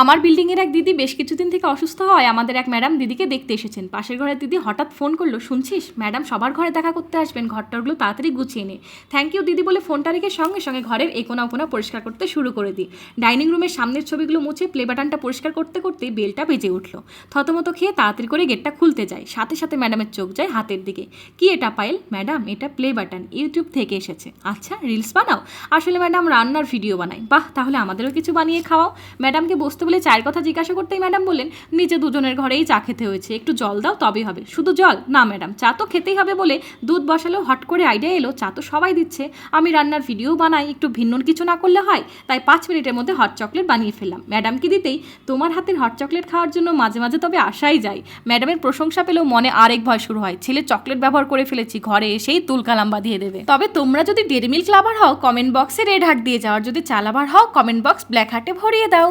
আমার বিল্ডিংয়ের এক দিদি বেশ কিছুদিন থেকে অসুস্থ হয়। আমাদের এক ম্যাডাম দিদিকে দেখতে এসেছেন। পাশের ঘরের দিদি হঠাৎ ফোন করল, শুনছিস? ম্যাডাম সবার ঘরে দেখা করতে আসবেন। ঘরটরগুলো তাড়াতাড়ি গুছিয়ে নে। থ্যাংক ইউ দিদি বলে ফোনটা রেখে সঙ্গে সঙ্গে ঘরের একোনা ওকোনা পরিষ্কার করতে শুরু করে দিই। ডাইনিং রুমের সামনের ছবিগুলো মুছে প্লে বাটনটা পরিষ্কার করতে করতে বেলটা বেজে উঠল। থতমতো খেয়ে তাড়াতাড়ি করে গেটটা খুলতে যায় সাথে সাথে ম্যাডামের চোখ যায় হাতের দিকে। কি এটা, পায়েল? ম্যাডাম, এটা প্লে বাটন। ইউটিউব থেকে এসেছে। আচ্ছা রিলস বানাও? আসলে ম্যাডাম রান্নার ভিডিও বানাই বাহ, তাহলে আমাদেরও কিছু বানিয়ে খাওয়াও। ম্যাডামকে বসতে বলে চায়ের কথা জিজ্ঞাসা করতেই ম্যাডাম বললেন নিচে দুজনের ঘরেই চা খেতে হয়েছে, একটু জল দাও তবে হবে। শুধু জল? না, ম্যাডাম, চা তো খেতেই হবে বলে দুধ বসালেও হট করে আইডিয়া এলো, চা তো সবাই দিচ্ছে। আমি রান্নার ভিডিও বানাই, একটু ভিন্ন কিছু না করলে হয়, তাই পাঁচ মিনিটের মধ্যে হট চকলেট বানিয়ে ফেললাম। ম্যাডামকে দিতেই? তোমার হাতের হট চকলেট খাওয়ার জন্য মাঝে মাঝে তবে আশাই যায়। ম্যাডামের প্রশংসা পেলেও মনে আরেক ভয় শুরু হয়, ছেলে চকলেট ব্যবহার করে ফেলেছি, ঘরে এসেই তুলকালাম বাঁধিয়ে দেবে। তবে তোমরা যদি ডেরি মিল্ক লাভার হও কমেন্ট বক্সে রেড হার্ট দিয়ে যাওয়ার যদি চালাবার হও কমেন্ট বক্স ব্ল্যাক হার্টে ভরিয়ে দাও।